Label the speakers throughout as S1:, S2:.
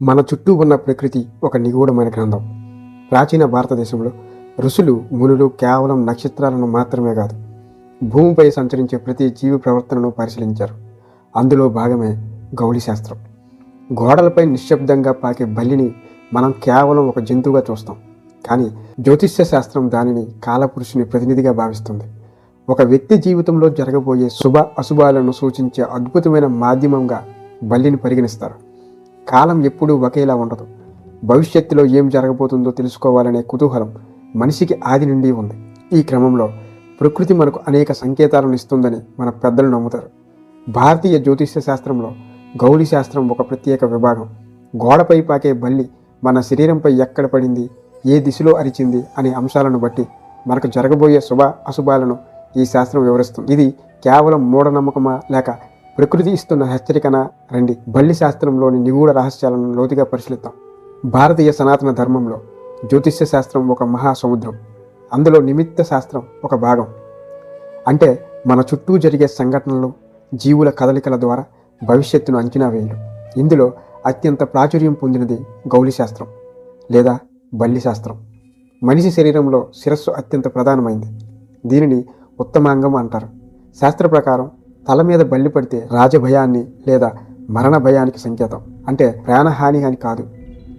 S1: మన చుట్టూ ఉన్న ప్రకృతి ఒక నిగూఢమైన గ్రంథం. ప్రాచీన భారతదేశంలో ఋషులు మునులు కేవలం నక్షత్రాలను మాత్రమే కాదు భూమిపై సంచరించే ప్రతి జీవి ప్రవర్తనను పరిశీలించారు. అందులో భాగమే గౌళి శాస్త్రం. గోడలపై నిశ్శబ్దంగా పాకే బల్లిని మనం కేవలం ఒక జంతువుగా చూస్తాం. కానీ జ్యోతిష్య శాస్త్రం దానిని కాలపురుషుని ప్రతినిధిగా భావిస్తుంది. ఒక వ్యక్తి జీవితంలో జరగబోయే శుభ అశుభాలను సూచించే అద్భుతమైన మాధ్యమంగా బల్లిని పరిగణిస్తారు. కాలం ఎప్పుడూ ఒకేలా ఉండదు. భవిష్యత్తులో ఏం జరగబోతుందో తెలుసుకోవాలనే కుతూహలం మనిషికి ఆది నుండి ఉంది. ఈ క్రమంలో ప్రకృతి మనకు అనేక సంకేతాలను ఇస్తుందని మన పెద్దలు నమ్ముతారు. భారతీయ జ్యోతిష్య శాస్త్రంలో గౌళి శాస్త్రం ఒక ప్రత్యేక విభాగం. గోడపై పాకే బల్లి మన శరీరంపై ఎక్కడ పడింది ఏ దిశలో అరిచింది అనే అంశాలను బట్టి మనకు జరగబోయే శుభ అశుభాలను ఈ శాస్త్రం వివరిస్తుంది. ఇది కేవలం మూఢనమ్మకమా లేక ప్రకృతి ఇస్తున్న హెచ్చరికన రండి. బల్లి శాస్త్రంలోని నిగూఢ రహస్యాలను లోతుగా పరిశీలిద్దాం. భారతీయ సనాతన ధర్మంలో జ్యోతిష్య శాస్త్రం ఒక మహాసముద్రం. అందులో నిమిత్త శాస్త్రం ఒక భాగం. అంటే మన చుట్టూ జరిగే సంఘటనలు జీవుల కదలికల ద్వారా భవిష్యత్తును అంచనా వేయడం ఇందులో అత్యంత ప్రాచుర్యం పొందినది గౌలి శాస్త్రం లేదా బల్లి శాస్త్రం. మనిషి శరీరంలో శిరస్సు అత్యంత ప్రధానమైంది. దీనిని ఉత్తమాంగం అంటారు. శాస్త్ర ప్రకారం తల మీద బల్లి పడితే రాజభయాన్ని లేదా మరణ భయానికి సంకేతం. అంటే ప్రాణహాని అని కాదు.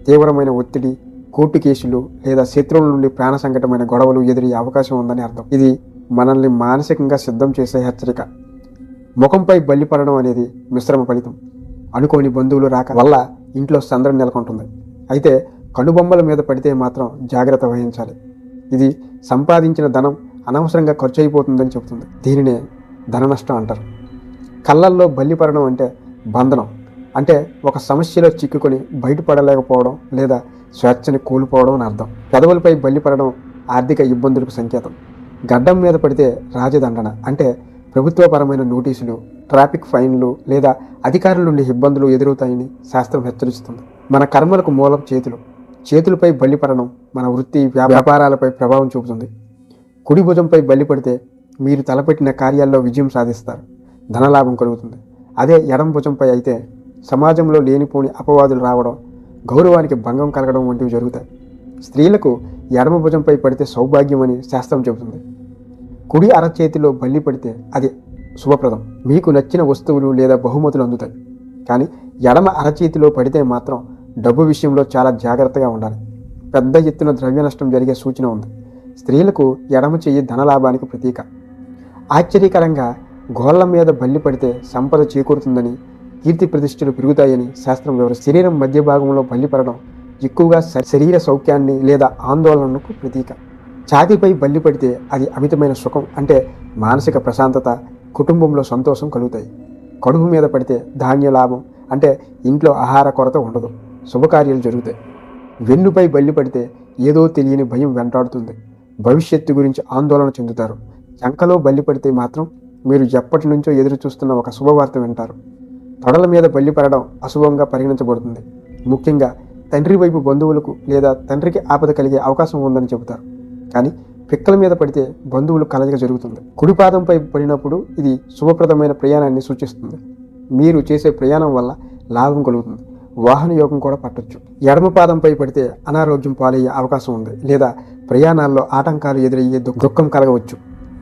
S1: తీవ్రమైన ఒత్తిడి కోర్టు కేసులు లేదా శత్రువుల నుండి ప్రాణ సంకటమైన గొడవలు ఎదురయ్యే అవకాశం ఉందని అర్థం. ఇది మనల్ని మానసికంగా సిద్ధం చేసే హెచ్చరిక. ముఖంపై బల్లి పడడం అనేది మిశ్రమ ఫలితం. అనుకోని బంధువులు రాక వల్ల ఇంట్లో సందడి నెలకొంటుంది. అయితే కనుబొమ్మల మీద పడితే మాత్రం జాగ్రత్త వహించాలి. ఇది సంపాదించిన ధనం అనవసరంగా ఖర్చు అయిపోతుందని చెబుతుంది. దీనినే ధన నష్టం అంటారు. కళ్ళల్లో బలిపడడం పడడం అంటే బంధనం. అంటే ఒక సమస్యలో చిక్కుకొని బయటపడలేకపోవడం లేదా స్వేచ్ఛని కోల్పోవడం అని అర్థం. పెదవులపై బలిపడడం పడడం ఆర్థిక ఇబ్బందులకు సంకేతం. గడ్డం మీద పడితే రాజదండన. అంటే ప్రభుత్వపరమైన నోటీసులు ట్రాఫిక్ ఫైన్లు లేదా అధికారుల నుండి ఇబ్బందులు ఎదురవుతాయని శాస్త్రం హెచ్చరిస్తుంది. మన కర్మలకు మూలం చేతులు. చేతులపై బలిపడడం పడడం మన వృత్తి వ్యాపారాలపై ప్రభావం చూపుతుంది. కుడి భుజంపై బలిపడితే మీరు తలపెట్టిన కార్యాల్లో విజయం సాధిస్తారు. ధనలాభం కలుగుతుంది. అదే ఎడం భుజంపై అయితే సమాజంలో లేనిపోని అపవాదులు రావడం గౌరవానికి భంగం కలగడం వంటివి జరుగుతాయి. స్త్రీలకు ఎడమ భుజంపై పడితే సౌభాగ్యం అని శాస్త్రం చెబుతుంది. కుడి అరచేతిలో బల్లి పడితే అది శుభప్రదం. మీకు నచ్చిన వస్తువులు లేదా బహుమతులు అందుతాయి. కానీ ఎడమ అరచేతిలో పడితే మాత్రం డబ్బు విషయంలో చాలా జాగ్రత్తగా ఉండాలి. పెద్ద ఎత్తున ద్రవ్య నష్టం జరిగే సూచన ఉంది. స్త్రీలకు ఎడమ చెయ్యి ధనలాభానికి ప్రతీక. ఆశ్చర్యకరంగా గోళ్ళ మీద బల్లి పడితే సంపద చేకూరుతుందని కీర్తి ప్రతిష్టలు పెరుగుతాయని శాస్త్రం వివరి శరీరం మధ్య భాగంలో బల్లి పడడం ఎక్కువగా శ- శరీర సౌఖ్యాన్ని లేదా ఆందోళనకు ప్రతీక. ఛాతీపై బల్లి పడితే అది అమితమైన సుఖం అంటే మానసిక ప్రశాంతత కుటుంబంలో సంతోషం కలుగుతాయి. కడుపు మీద పడితే ధాన్య లాభం అంటే ఇంట్లో ఆహార కొరత ఉండదు శుభకార్యాలు జరుగుతాయి. వెన్నుపై బల్లి పడితే ఏదో తెలియని భయం వెంటాడుతుంది. భవిష్యత్తు గురించి ఆందోళన చెందుతారు. చంకలో బల్లి పడితే మాత్రం మీరు ఎప్పటి నుంచో ఎదురు చూస్తున్న ఒక శుభవార్త వింటారు. తొడల మీద బల్లి పడడం అశుభంగా పరిగణించబడుతుంది. ముఖ్యంగా తండ్రి వైపు బంధువులకు లేదా తండ్రికి ఆపద కలిగే అవకాశం ఉందని చెబుతారు. కానీ పిక్కల మీద పడితే బంధువులు కలయిక జరుగుతుంది. కుడి పాదంపై పడినప్పుడు ఇది శుభప్రదమైన ప్రయాణాన్ని సూచిస్తుంది. మీరు చేసే ప్రయాణం వల్ల లాభం కలుగుతుంది. వాహన యోగం కూడా పట్టొచ్చు. ఎడమ పాదంపై పడితే అనారోగ్యం పాలయ్యే అవకాశం ఉంది. లేదా ప్రయాణాల్లో ఆటంకాలు ఎదురయ్యే దుఃఖం కలగవచ్చు.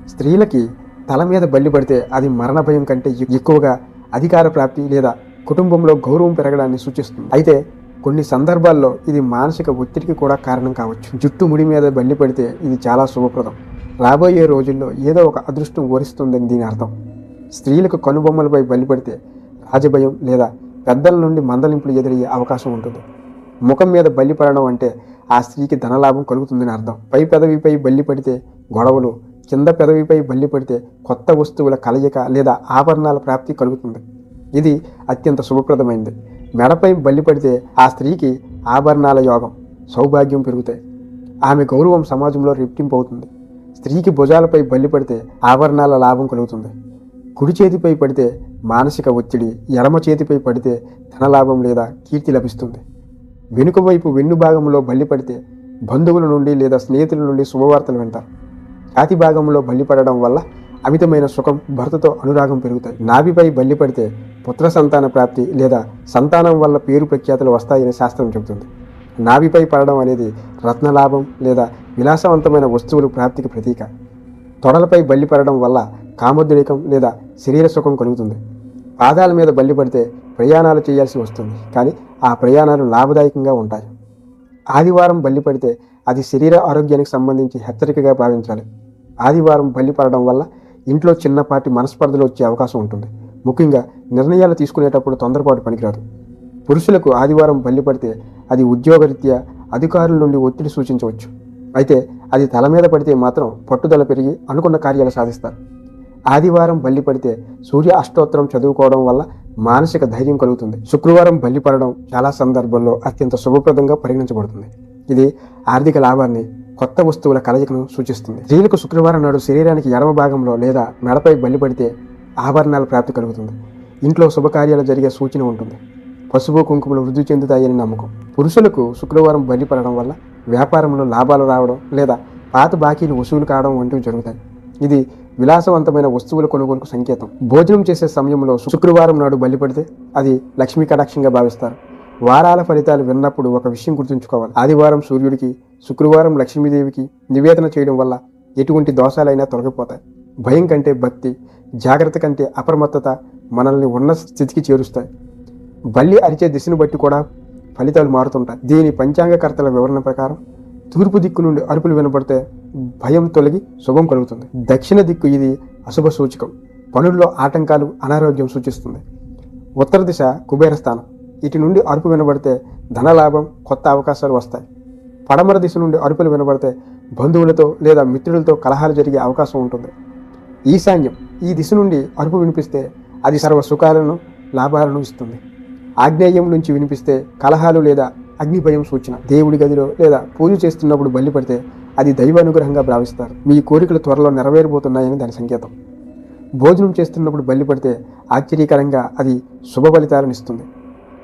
S1: స్త్రీలకి తల మీద బల్లి పడితే అది మరణ భయం కంటే ఎక్కువగా అధికార ప్రాప్తి లేదా కుటుంబంలో గౌరవం పెరగడాన్ని సూచిస్తుంది. అయితే కొన్ని సందర్భాల్లో ఇది మానసిక ఒత్తిడికి కూడా కారణం కావచ్చు. జుట్టు ముడి మీద బల్లి పడితే ఇది చాలా శుభప్రదం. రాబోయే రోజుల్లో ఏదో ఒక అదృష్టం వరిస్తుందని దీని అర్థం. స్త్రీలకు కనుబొమ్మలపై బలి పడితే రాజభయం లేదా పెద్దల నుండి మందలింపులు ఎదురయ్యే అవకాశం ఉంటుంది. ముఖం మీద బల్లి పడడం అంటే ఆ స్త్రీకి ధనలాభం కలుగుతుందని అర్థం. పై పెదవిపై బల్లి పడితే గొడవలు కింద పెదవిపై బల్లి పడితే కొత్త వస్తువుల కలయిక లేదా ఆభరణాల ప్రాప్తి కలుగుతుంది. ఇది అత్యంత శుభప్రదమైంది. మెడపై బల్లి పడితే ఆ స్త్రీకి ఆభరణాల యోగం సౌభాగ్యం పెరుగుతాయి. ఆమె గౌరవం సమాజంలో రెట్టింపు అవుతుంది స్త్రీకి భుజాలపై బల్లి పడితే ఆభరణాల లాభం కలుగుతుంది. కుడి చేతిపై పడితే మానసిక ఒత్తిడి ఎడమ చేతిపై పడితే ధనలాభం లేదా కీర్తి లభిస్తుంది. వెనుక వైపు వెన్ను భాగంలో బల్లి పడితే బంధువుల నుండి లేదా స్నేహితుల నుండి శుభవార్తలు వింటారు. ఛాతి భాగంలో బల్లి పడడం వల్ల అమితమైన సుఖం భర్తతో అనురాగం పెరుగుతాయి. నాభిపై బల్లి పడితే పుత్ర సంతాన ప్రాప్తి లేదా సంతానం వల్ల పేరు ప్రఖ్యాతులు వస్తాయని శాస్త్రం చెబుతుంది. నాభిపై పడడం అనేది రత్నలాభం లేదా విలాసవంతమైన వస్తువులు ప్రాప్తికి ప్రతీక. తొడలపై బల్లి పడడం వల్ల కామోద్రేకం లేదా శరీర సుఖం కలుగుతుంది. పాదాల మీద బల్లి పడితే ప్రయాణాలు చేయాల్సి వస్తుంది కానీ ఆ ప్రయాణాలు లాభదాయకంగా ఉంటాయి. ఆదివారం బల్లి పడితే అది శరీర ఆరోగ్యానికి సంబంధించి హెచ్చరికగా భావించాలి. ఆదివారం బల్లి పడడం వల్ల ఇంట్లో చిన్నపాటి మనస్పర్ధలు వచ్చే అవకాశం ఉంటుంది. ముఖ్యంగా నిర్ణయాలు తీసుకునేటప్పుడు తొందరపాటు పనికిరాదు. పురుషులకు ఆదివారం బల్లి పడితే అది ఉద్యోగరీత్యా అధికారుల నుండి ఒత్తిడి సూచించవచ్చు. అయితే అది తల మీద పడితే మాత్రం పట్టుదల పెరిగి అనుకున్న కార్యాలు సాధిస్తారు. ఆదివారం బల్లి పడితే సూర్య అష్టోత్తరం చదువుకోవడం వల్ల మానసిక ధైర్యం కలుగుతుంది. శుక్రవారం బల్లి పడడం చాలా సందర్భాల్లో అత్యంత శుభప్రదంగా పరిగణించబడుతుంది. ఇది ఆర్థిక లాభాన్ని కొత్త వస్తువుల కలయికను సూచిస్తుంది. స్త్రీలకు శుక్రవారం నాడు శరీరానికి ఎడమ భాగంలో లేదా మెడపై బలి పడితే ఆభరణాల ప్రాప్తి కలుగుతుంది. ఇంట్లో శుభకార్యాలు జరిగే సూచన ఉంటుంది. పసుపు కుంకుమలు వృద్ధి చెందుతాయని నమ్మకం. పురుషులకు శుక్రవారం బలి పడడం వల్ల వ్యాపారంలో లాభాలు రావడం లేదా పాత బాకీలు వసూలు కావడం వంటివి జరుగుతాయి. ఇది విలాసవంతమైన వస్తువుల కొనుగోలుకు సంకేతం. భోజనం చేసే సమయంలో శుక్రవారం నాడు బలి పడితే అది లక్ష్మీ కటాక్షంగా భావిస్తారు. వారాల ఫలితాలు విన్నప్పుడు ఒక విషయం గుర్తుంచుకోవాలి. ఆదివారం సూర్యుడికి శుక్రవారం లక్ష్మీదేవికి నివేదన చేయడం వల్ల ఎటువంటి దోషాలైనా తొలగిపోతాయి. భయం కంటే భక్తి జాగ్రత్త కంటే అప్రమత్తత మనల్ని ఉన్న స్థితికి చేరుస్తాయి. బల్లి అరిచే దిశను బట్టి కూడా ఫలితాలు మారుతుంటాయి. దీని పంచాంగకర్తల వివరణ ప్రకారం తూర్పు దిక్కు నుండి అరుపులు వినబడితే భయం తొలగి శుభం కలుగుతుంది. దక్షిణ దిక్కు ఇది అశుభ సూచకం. పనుల్లో ఆటంకాలు అనారోగ్యం సూచిస్తుంది. ఉత్తర దిశ కుబేర స్థానం. ఇటు నుండి అరుపు వినబడితే ధనలాభం కొత్త అవకాశాలు వస్తాయి. పడమర దిశ నుండి అరుపులు వినబడితే బంధువులతో లేదా మిత్రులతో కలహాలు జరిగే అవకాశం ఉంటుంది. ఈశాన్యం ఈ దిశ నుండి అరుపు వినిపిస్తే అది సర్వ సుఖాలను లాభాలను ఇస్తుంది. ఆగ్నేయం నుంచి వినిపిస్తే కలహాలు లేదా అగ్ని భయం సూచన దేవుడి గదిలో లేదా పూజ చేస్తున్నప్పుడు బలిపడితే అది దైవ అనుగ్రహంగా భావిస్తారు. మీ కోరికలు త్వరలో నెరవేరబోతున్నాయని దాని సంకేతం. భోజనం చేస్తున్నప్పుడు బలిపడితే ఆశ్చర్యకరంగా అది శుభ ఫలితాలను ఇస్తుంది.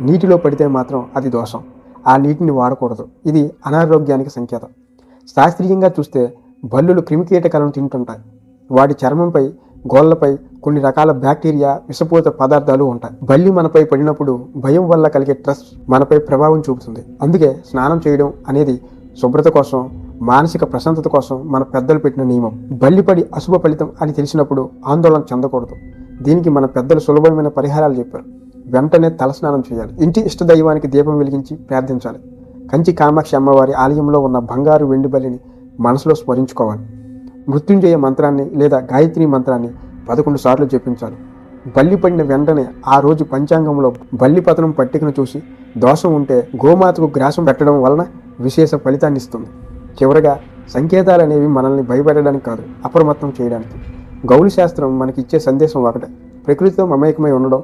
S1: నీటిలో పడితే మాత్రం అది దోషం. ఆ నీటిని వాడకూడదు. ఇది అనారోగ్యానికి సంకేతం. శాస్త్రీయంగా చూస్తే బల్లులు క్రిమికీటకాలను తింటుంటాయి. వాటి చర్మంపై గోళ్ళపై కొన్ని రకాల బ్యాక్టీరియా విషపూరిత పదార్థాలు ఉంటాయి. బల్లి మనపై పడినప్పుడు భయం వల్ల కలిగే ట్రస్ట్ మనపై ప్రభావం చూపుతుంది. అందుకే స్నానం చేయడం అనేది శుభ్రత కోసం మానసిక ప్రశాంతత కోసం మన పెద్దలు పెట్టిన నియమం. బల్లిపడి అశుభ ఫలితం అని తెలిసినప్పుడు ఆందోళన చెందకూడదు. దీనికి మన పెద్దలు సులభమైన పరిహారాలు చెప్పారు. వెంటనే తలస్నానం చేయాలి. ఇంటి ఇష్ట దైవానికి దీపం వెలిగించి ప్రార్థించాలి. కంచి కామాక్షి అమ్మవారి ఆలయంలో ఉన్న బంగారు వెండి బలిని మనసులో స్మరించుకోవాలి. మృత్యుంజయ మంత్రాన్ని లేదా గాయత్రి మంత్రాన్ని పదకొండు సార్లు జపించాలి. బల్లి పడిన వెంటనే ఆ రోజు పంచాంగంలో బల్లి పతనం పట్టికను చూసి దోషం ఉంటే గోమాతకు గ్రాసం పెట్టడం వలన విశేష ఫలితాన్ని ఇస్తుంది. చివరగా సంకేతాలు అనేవి మనల్ని భయపెట్టడానికి కాదు అప్రమత్తం చేయడానికి. గౌలి శాస్త్రం మనకి ఇచ్చే సందేశం ఒకటే. ప్రకృతితో మమేకమై ఉండడం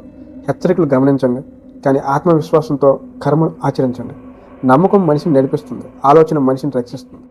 S1: హెచ్చరికలు గమనించండి కానీ ఆత్మవిశ్వాసంతో కర్మ ఆచరించండి. నమ్మకం మనిషిని నడిపిస్తుంది ఆలోచన మనిషిని రక్షిస్తుంది.